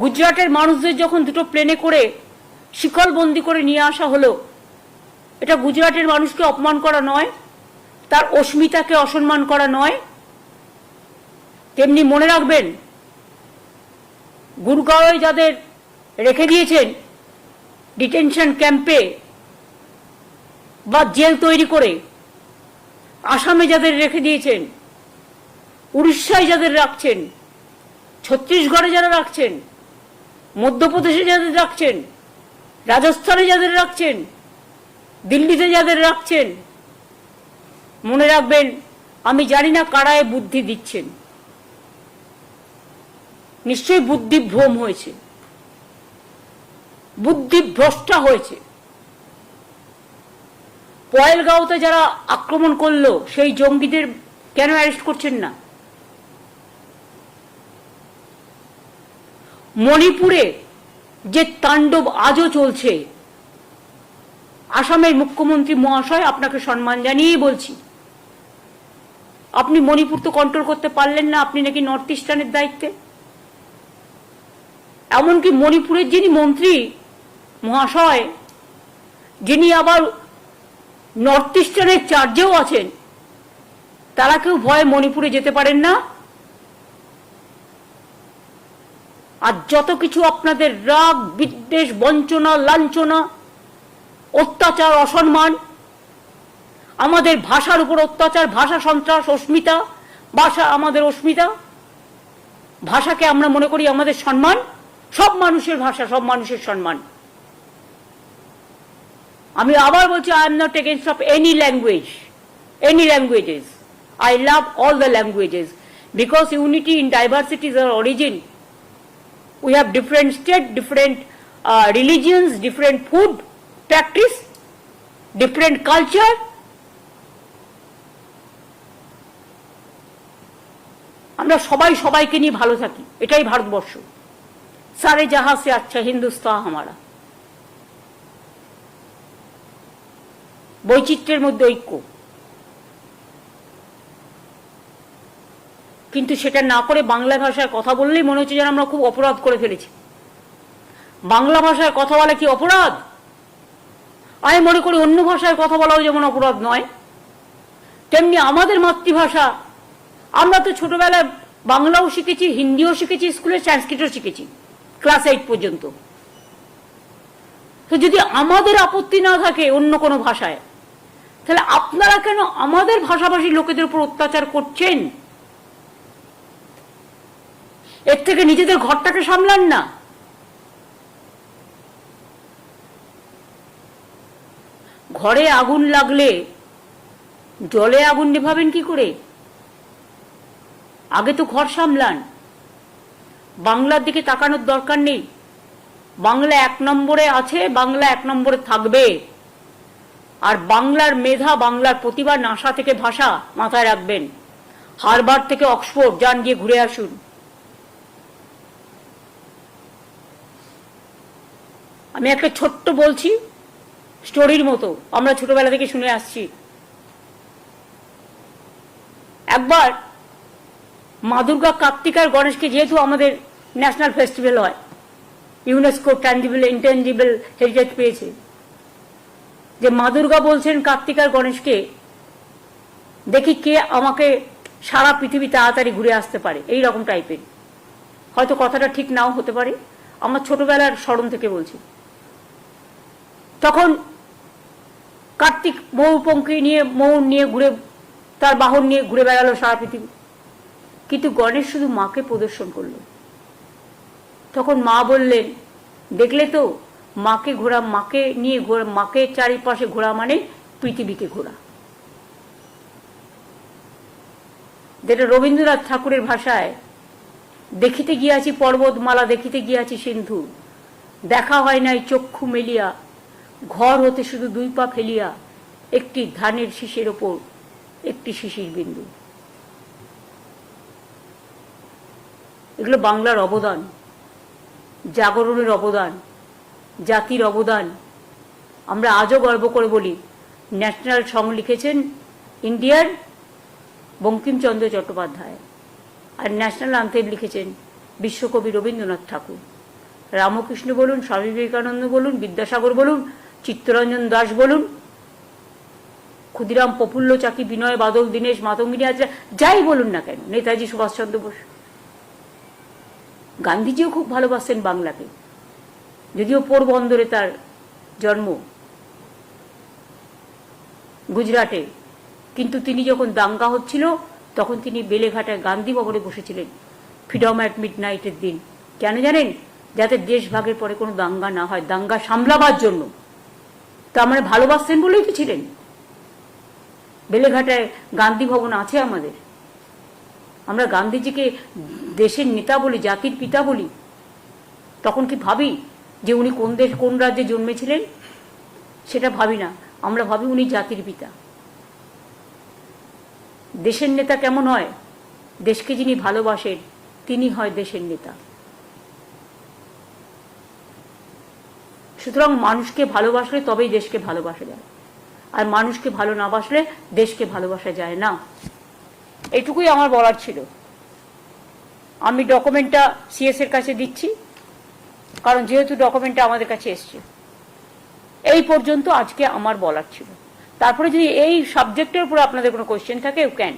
গুজরাটের মানুষদের যখন দুটো প্লেনে করে শিকলবন্দি করে নিয়ে আসা হলো, এটা গুজরাটের মানুষকে অপমান করা নয়, তার অস্মিতাকে অসম্মান করা নয়, তেমনি মনে রাখবেন, গুরগাঁওয়ে যাদের রেখে দিয়েছেন ডিটেনশন ক্যাম্পে বা জেল তৈরি করে, আসামে যাদের রেখে দিয়েছেন, উড়িষ্যায় যাদের রাখছেন, ছত্তিশগড়ে যারা রাখছেন মধ্যপ্রদেশে যাদের রাখছেন, রাজস্থানে যাদের রাখছেন, দিল্লিতে যাদের রাখছেন, মনে রাখবেন, আমি জানি না কারায় বুদ্ধি দিচ্ছেন। নিশ্চয়ই বুদ্ধি ভ্রম হয়েছে। বুদ্ধি ভ্রষ্টা হয়েছে। পয়েলগাঁওতে যারা আক্রমণ করল, সেই জঙ্গিদের কেন অ্যারেস্ট করছেন না? মণিপুরে যে তাণ্ডব আজও চলছে, আসামের মুখ্যমন্ত্রী মহাশয় আপনাকে সম্মান জানিয়েই বলছি। আপনি মণিপুর তো কন্ট্রোল করতে পারলেন না, আপনি নাকি নর্থ ইস্টার্নের দায়িত্বে। এমনকি মণিপুরের যিনি মন্ত্রী, মহাশয়, যিনি আবার নর্থ ইস্টার্নের চার্জেও আছেন, তারা কেউ ভয়ে মণিপুরে যেতে পারেন না। আর যত কিছু আপনাদের রাগ, বিদ্বেষ, বঞ্চনা, লাঞ্ছনা, অত্যাচার, অসম্মান, আমাদের ভাষার উপর অত্যাচার, ভাষা সন্ত্রাস, অস্মিতা, ভাষা আমাদের অস্মিতা, ভাষাকে আমরা মনে করি আমাদের সম্মান, সব মানুষের ভাষা, সব মানুষের সম্মান। আমি আবার বলছি I am not against of any language any languages I love all the languages because unity in diversity is our origin we have different state, different uh, religions, different food practice, different culture. আমরা সবাই সবাইকে নিয়ে ভালো থাকি এটাই ভারতবর্ষ সারে জাহা সে আচ্ছা হিন্দুস্তান হামারা বৈচিত্র্যের মধ্যে ঐক্য কিন্তু সেটা না করে বাংলা ভাষায় কথা বললেই মনে হচ্ছে যেন আমরা খুব অপরাধ করে ফেলেছি। বাংলা ভাষায় কথা বলা কি অপরাধ? আমি মনে করি অন্য ভাষায় কথা বলাও যেমন অপরাধ নয়। তেমনি আমাদের মাতৃভাষা, আমরা তো ছোটবেলায় বাংলাও শিখেছি, হিন্দিও শিখেছি, স্কুলে সংস্কৃতও শিখেছি, ক্লাস এইট পর্যন্ত। তো যদি আমাদের আপত্তি না থাকে অন্য কোনো ভাষায়, তাহলে আপনারা কেন আমাদের ভাষাভাষী লোকেদের উপর অত্যাচার করছেন? এর থেকে নিজেদের ঘরটাকে সামলান না। ঘরে আগুন লাগলে, জলে আগুন নেভাবেন কি করে? আগে তো ঘর সামলান। বাংলার দিকে তাকানোর দরকার নেই। বাংলা এক নম্বরে আছে, বাংলা এক নম্বরে থাকবে। আর বাংলার মেধা, বাংলার প্রতিভা নাসা থেকে ভাষা মাথায় রাখবেন। হারবার থেকে অক্সফোর্ড, যান গিয়ে ঘুরে আসুন। আমি একটা ছোট্ট বলছি স্টোরির মতো, আমরা ছোটবেলা থেকে শুনে আসছি। একবার মা দুর্গা কার্তিক আর গণেশকে যেহেতু আমাদের ন্যাশনাল ফেস্টিভ্যাল হয় ইউনেস্কো ট্যান্ডিবল ইন্টেন্ডিবল হেরিটেজ পেয়েছে, যে মা দুর্গা বলছেন কার্তিক আর গণেশকে, দেখি কে আমাকে সারা পৃথিবী তাড়াতাড়ি ঘুরে আসতে পারে। এই রকম টাইপের হয়তো কথাটা ঠিক নাও হতে পারে, আমার ছোটবেলার স্মরণ থেকে বলছি। তখন কার্তিক মৌ পঙ্কি নিয়ে, মৌ নিয়ে ঘুরে, তার বাহন নিয়ে ঘুরে বেড়ালো সারা পৃথিবী। কিন্তু গণেশ শুধু মাকে প্রদর্শন করল। তখন মা বললেন, দেখলে তো, মাকে ঘোরা, মাকে নিয়ে ঘোরা, মাকে চারিপাশে ঘোরা মানে পৃথিবীকে ঘোরা। যেটা রবীন্দ্রনাথ ঠাকুরের ভাষায়, দেখিতে গিয়াছি পর্বতমালা, দেখিতে গিয়াছি সিন্ধু, দেখা হয় নাই চক্ষু মেলিয়া ঘর হতে শুধু দুই পা ফেলিয়া একটি ধানের শীষের ওপর একটি শিশির বিন্দু। এগুলো বাংলার অবদান, জাগরণের অবদান, জাতির অবদান। আমরা আজও গর্ব করে বলি, ন্যাশনাল সং লিখেছেন ইন্ডিয়ার বঙ্কিমচন্দ্র চট্টোপাধ্যায় আর ন্যাশনাল আন্থেম লিখেছেন বিশ্বকবি রবীন্দ্রনাথ ঠাকুর। রামকৃষ্ণ বলুন, স্বামী বিবেকানন্দ বলুন, বিদ্যাসাগর বলুন চিত্তরঞ্জন দাস বলুন। ক্ষুদিরাম প্রফুল্ল চাকি, বিনয় বাদল, দীনেশ মাতঙ্গিনী আচার্য, যাই বলুন না কেন, নেতাজি সুভাষচন্দ্র বোস। গান্ধীজিও খুব ভালোবাসতেন বাংলাকে। যদিও পোরবন্দরে তার জন্ম গুজরাটে, কিন্তু তিনি যখন দাঙ্গা হচ্ছিল, তখন তিনি বেলেঘাটায় গান্ধী ভবনে বসেছিলেন, ফ্রিডম অ্যাট মিড নাইটের দিন। কেন জানেন? যাতে দেশ ভাগের পরে কোনো দাঙ্গা না হয়, দাঙ্গা সামলাবার জন্য। তা আমরা ভালোবাসতেন বলেই তো ছিলেন। বেলেঘাটায় গান্ধী ভবন আছে আমাদের। আমরা গান্ধীজিকে দেশের নেতা বলি, জাতির পিতা বলি। তখন কি ভাবি যে উনি কোন দেশ, কোন রাজ্যে জন্মেছিলেন? সেটা ভাবি না। আমরা ভাবি উনি জাতির পিতা। দেশের নেতা কেমন হয়? দেশকে যিনি ভালোবাসেন, তিনি হয় দেশের নেতা। সুতরাং মানুষকে ভালোবাসলে তবেই দেশকে ভালোবাসা যায়। আর মানুষকে ভালো না বাসলে দেশকে ভালোবাসা যায় না। এটুকুই আমার বলার ছিল। আমি ডকুমেন্টটা সিএস এর কাছে দিচ্ছি, কারণ যেহেতু ডকুমেন্টটা আমাদের কাছে এসছে। এই পর্যন্ত আজকে আমার বলার ছিল। তারপরে যদি এই সাবজেক্টের উপর আপনাদের কোনো কোয়েশ্চেন থাকে ইউ ক্যান